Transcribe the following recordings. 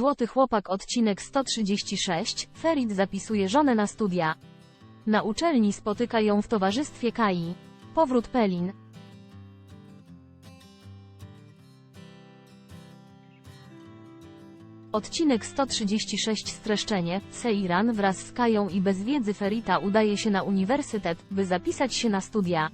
Złoty chłopak odcinek 136, Ferit zapisuje żonę na studia. Na uczelni spotyka ją w towarzystwie Kai. Powrót Pelin. Odcinek 136 Streszczenie, Seiran wraz z Kają i bez wiedzy Ferita udaje się na uniwersytet, by zapisać się na studia.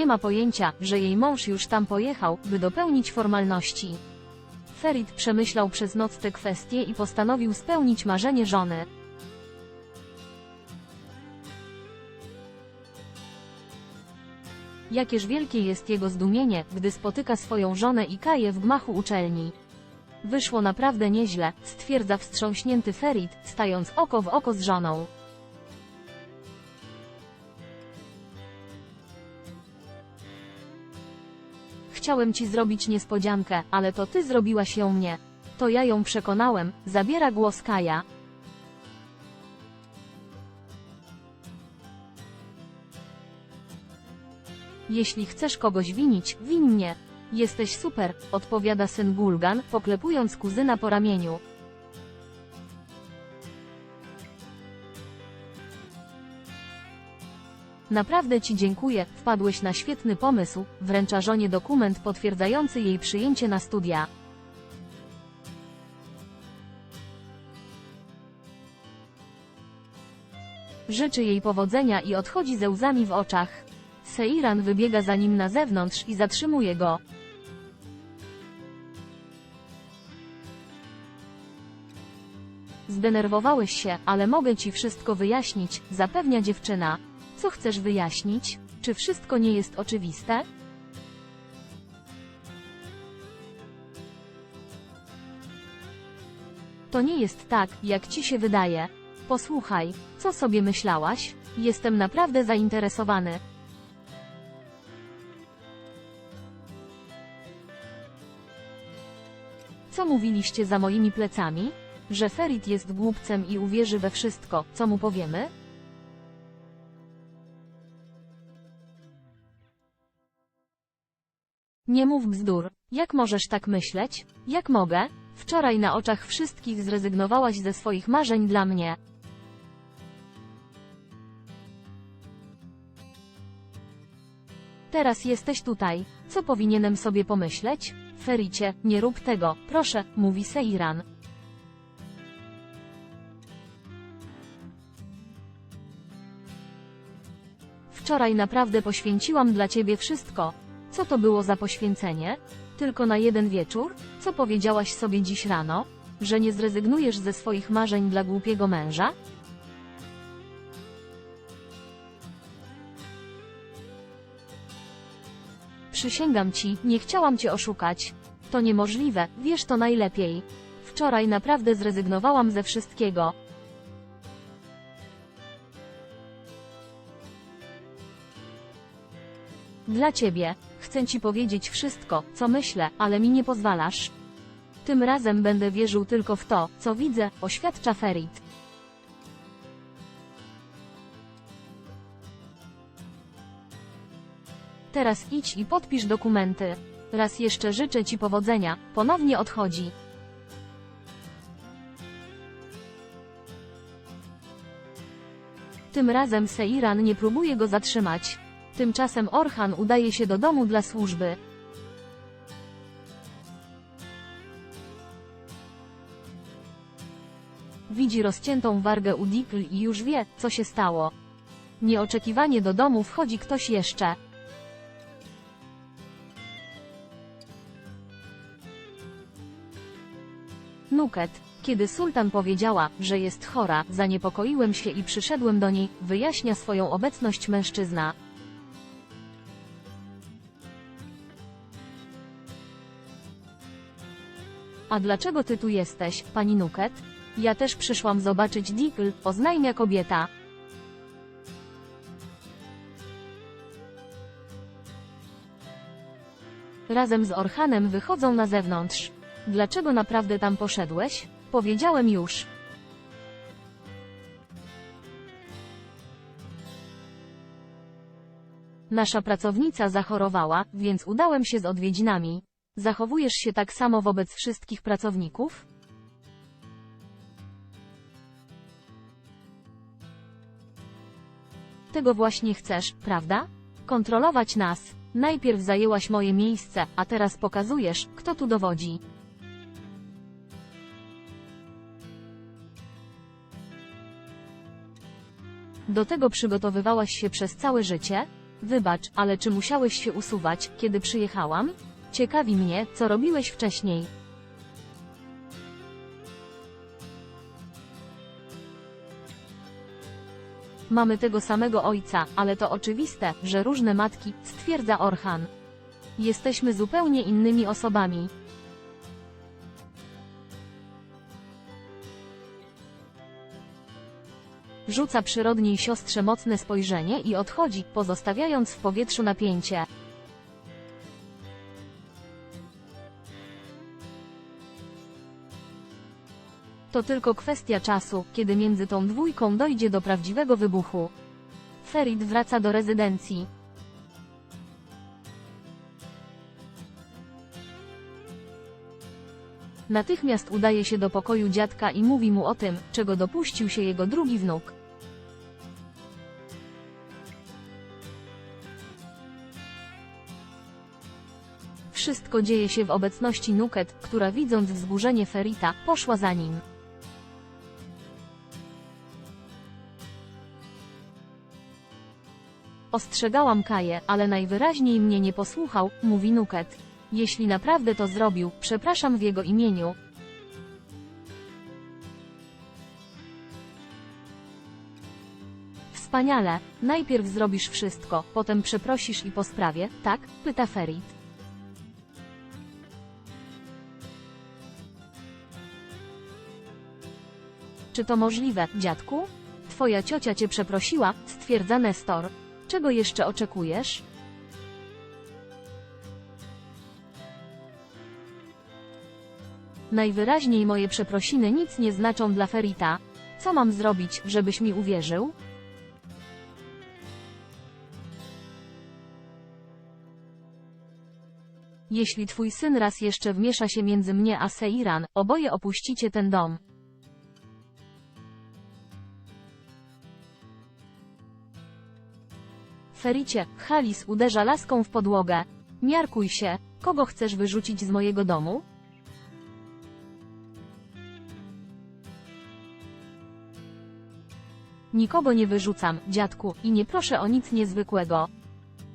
Nie ma pojęcia, że jej mąż już tam pojechał, by dopełnić formalności. Ferit przemyślał przez noc te kwestie i postanowił spełnić marzenie żony. Jakież wielkie jest jego zdumienie, gdy spotyka swoją żonę i Kaję w gmachu uczelni. Wyszło naprawdę nieźle, stwierdza wstrząśnięty Ferit, stając oko w oko z żoną. Chciałem ci zrobić niespodziankę, ale to ty zrobiłaś ją mnie. To ja ją przekonałem, zabiera głos Kaja. Jeśli chcesz kogoś winić, win mnie. Jesteś super, odpowiada syn Gulgan, poklepując kuzyna po ramieniu. Naprawdę ci dziękuję, wpadłeś na świetny pomysł, wręcza żonie dokument potwierdzający jej przyjęcie na studia. Życzy jej powodzenia i odchodzi ze łzami w oczach. Seiran wybiega za nim na zewnątrz i zatrzymuje go. Zdenerwowałeś się, ale mogę ci wszystko wyjaśnić, zapewnia dziewczyna. Co chcesz wyjaśnić? Czy wszystko nie jest oczywiste? To nie jest tak, jak ci się wydaje. Posłuchaj, co sobie myślałaś? Jestem naprawdę zainteresowany. Co mówiliście za moimi plecami? Że Ferit jest głupcem i uwierzy we wszystko, co mu powiemy? Nie mów bzdur. Jak możesz tak myśleć? Jak mogę? Wczoraj na oczach wszystkich zrezygnowałaś ze swoich marzeń dla mnie. Teraz jesteś tutaj. Co powinienem sobie pomyśleć? Fericie, nie rób tego, proszę, mówi Seiran. Wczoraj naprawdę poświęciłam dla ciebie wszystko. Co to było za poświęcenie? Tylko na jeden wieczór? Co powiedziałaś sobie dziś rano? Że nie zrezygnujesz ze swoich marzeń dla głupiego męża? Przysięgam ci, nie chciałam cię oszukać. To niemożliwe, wiesz to najlepiej. Wczoraj naprawdę zrezygnowałam ze wszystkiego. Dla ciebie. Chcę ci powiedzieć wszystko, co myślę, ale mi nie pozwalasz. Tym razem będę wierzył tylko w to, co widzę, oświadcza Ferit. Teraz idź i podpisz dokumenty. Raz jeszcze życzę ci powodzenia, ponownie odchodzi. Tym razem Seiran nie próbuje go zatrzymać. Tymczasem Orhan udaje się do domu dla służby. Widzi rozciętą wargę u Dikl i już wie, co się stało. Nieoczekiwanie do domu wchodzi ktoś jeszcze. Nuket. Kiedy sultan powiedziała, że jest chora, zaniepokoiłem się i przyszedłem do niej, wyjaśnia swoją obecność mężczyzna. A dlaczego ty tu jesteś, pani Nuket? Ja też przyszłam zobaczyć Dikl, oznajmia kobieta. Razem z Orhanem wychodzą na zewnątrz. Dlaczego naprawdę tam poszedłeś? Powiedziałem już. Nasza pracownica zachorowała, więc udałem się z odwiedzinami. Zachowujesz się tak samo wobec wszystkich pracowników? Tego właśnie chcesz, prawda? Kontrolować nas. Najpierw zajęłaś moje miejsce, a teraz pokazujesz, kto tu dowodzi. Do tego przygotowywałaś się przez całe życie? Wybacz, ale czy musiałeś się usuwać, kiedy przyjechałam? Ciekawi mnie, co robiłeś wcześniej. Mamy tego samego ojca, ale to oczywiste, że różne matki, stwierdza Orhan. Jesteśmy zupełnie innymi osobami. Rzuca przyrodniej siostrze mocne spojrzenie i odchodzi, pozostawiając w powietrzu napięcie. To tylko kwestia czasu, kiedy między tą dwójką dojdzie do prawdziwego wybuchu. Ferit wraca do rezydencji. Natychmiast udaje się do pokoju dziadka i mówi mu o tym, czego dopuścił się jego drugi wnuk. Wszystko dzieje się w obecności Nuket, która widząc wzburzenie Ferita, poszła za nim. Ostrzegałam Kaję, ale najwyraźniej mnie nie posłuchał, mówi Nuket. Jeśli naprawdę to zrobił, przepraszam w jego imieniu. Wspaniale. Najpierw zrobisz wszystko, potem przeprosisz i po sprawie, tak? Pyta Ferit. Czy to możliwe, dziadku? Twoja ciocia cię przeprosiła, stwierdza Nestor. Czego jeszcze oczekujesz? Najwyraźniej moje przeprosiny nic nie znaczą dla Ferita. Co mam zrobić, żebyś mi uwierzył? Jeśli twój syn raz jeszcze wmiesza się między mnie a Seiran, oboje opuścicie ten dom. Fericie, Halis uderza laską w podłogę. Miarkuj się, kogo chcesz wyrzucić z mojego domu? Nikogo nie wyrzucam, dziadku, i nie proszę o nic niezwykłego.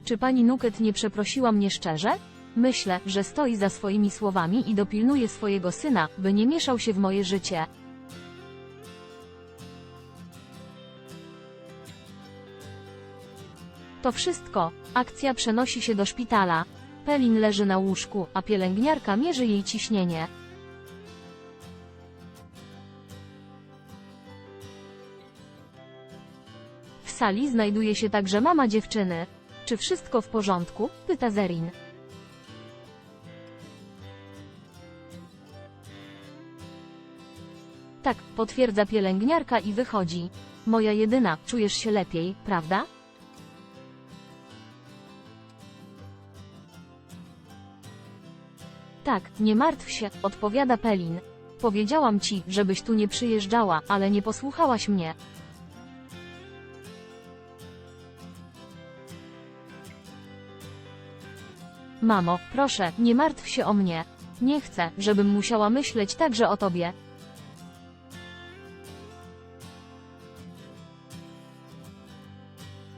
Czy pani Nuket nie przeprosiła mnie szczerze? Myślę, że stoi za swoimi słowami i dopilnuje swojego syna, by nie mieszał się w moje życie. To wszystko. Akcja przenosi się do szpitala. Pelin leży na łóżku, a pielęgniarka mierzy jej ciśnienie. W sali znajduje się także mama dziewczyny. Czy wszystko w porządku? pyta Zerin. Tak, potwierdza pielęgniarka i wychodzi. Moja jedyna, czujesz się lepiej, prawda? Tak, nie martw się, odpowiada Pelin. Powiedziałam ci, żebyś tu nie przyjeżdżała, ale nie posłuchałaś mnie. Mamo, proszę, nie martw się o mnie. Nie chcę, żebym musiała myśleć także o tobie.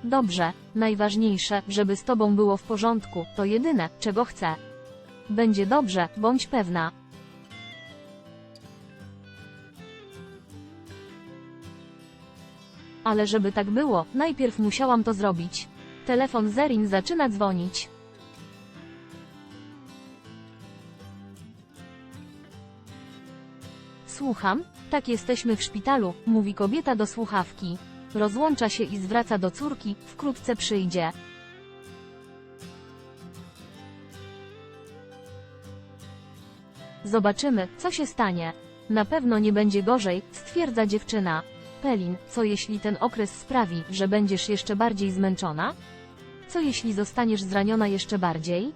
Dobrze, najważniejsze, żeby z tobą było w porządku, to jedyne, czego chcę. Będzie dobrze, bądź pewna. Ale żeby tak było, najpierw musiałam to zrobić. Telefon Zerin zaczyna dzwonić. Słucham? Tak jesteśmy w szpitalu, mówi kobieta do słuchawki. Rozłącza się i zwraca do córki, wkrótce przyjdzie. Zobaczymy, co się stanie. Na pewno nie będzie gorzej, stwierdza dziewczyna. Pelin, co jeśli ten okres sprawi, że będziesz jeszcze bardziej zmęczona? Co jeśli zostaniesz zraniona jeszcze bardziej?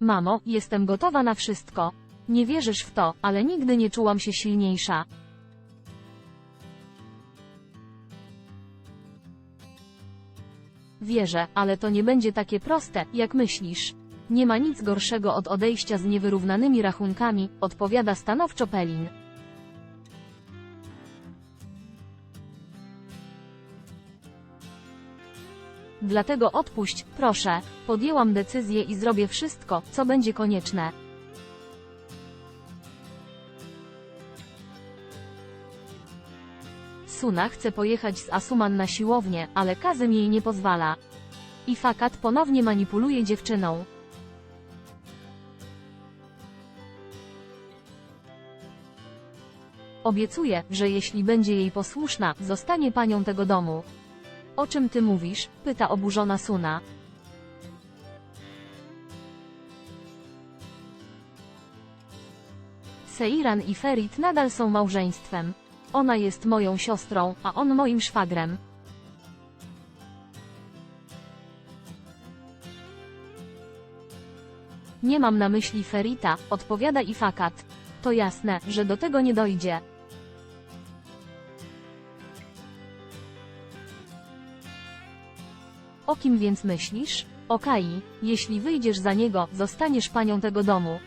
Mamo, jestem gotowa na wszystko. Nie wierzysz w to, ale nigdy nie czułam się silniejsza. Wierzę, ale to nie będzie takie proste, jak myślisz. Nie ma nic gorszego od odejścia z niewyrównanymi rachunkami, odpowiada stanowczo Pelin. Dlatego odpuść, proszę. Podjęłam decyzję i zrobię wszystko, co będzie konieczne. Suna chce pojechać z Asuman na siłownię, ale Kazem jej nie pozwala. I Fakat ponownie manipuluje dziewczyną. Obiecuje, że jeśli będzie jej posłuszna, zostanie panią tego domu. O czym ty mówisz? pyta oburzona Suna. Seiran i Ferit nadal są małżeństwem. Ona jest moją siostrą, a on moim szwagrem. Nie mam na myśli Ferita, odpowiada Ifakat. To jasne, że do tego nie dojdzie. O kim więc myślisz? O Kai. Jeśli wyjdziesz za niego, zostaniesz panią tego domu.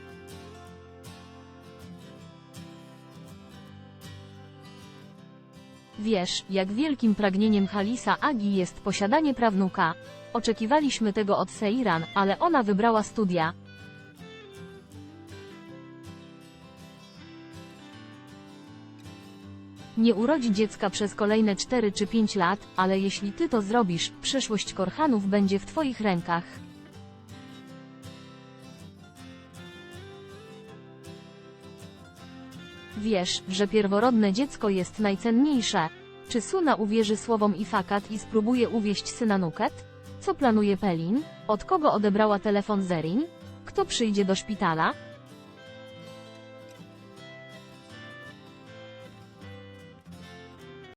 Wiesz, jak wielkim pragnieniem Halisa Agi jest posiadanie prawnuka. Oczekiwaliśmy tego od Seiran, ale ona wybrała studia. Nie urodzi dziecka przez kolejne 4 czy 5 lat, ale jeśli ty to zrobisz, przyszłość Korhanów będzie w twoich rękach. Wiesz, że pierworodne dziecko jest najcenniejsze. Czy Suna uwierzy słowom Ifakat i spróbuje uwieść syna Nuket? Co planuje Pelin? Od kogo odebrała telefon Zerin? Kto przyjdzie do szpitala?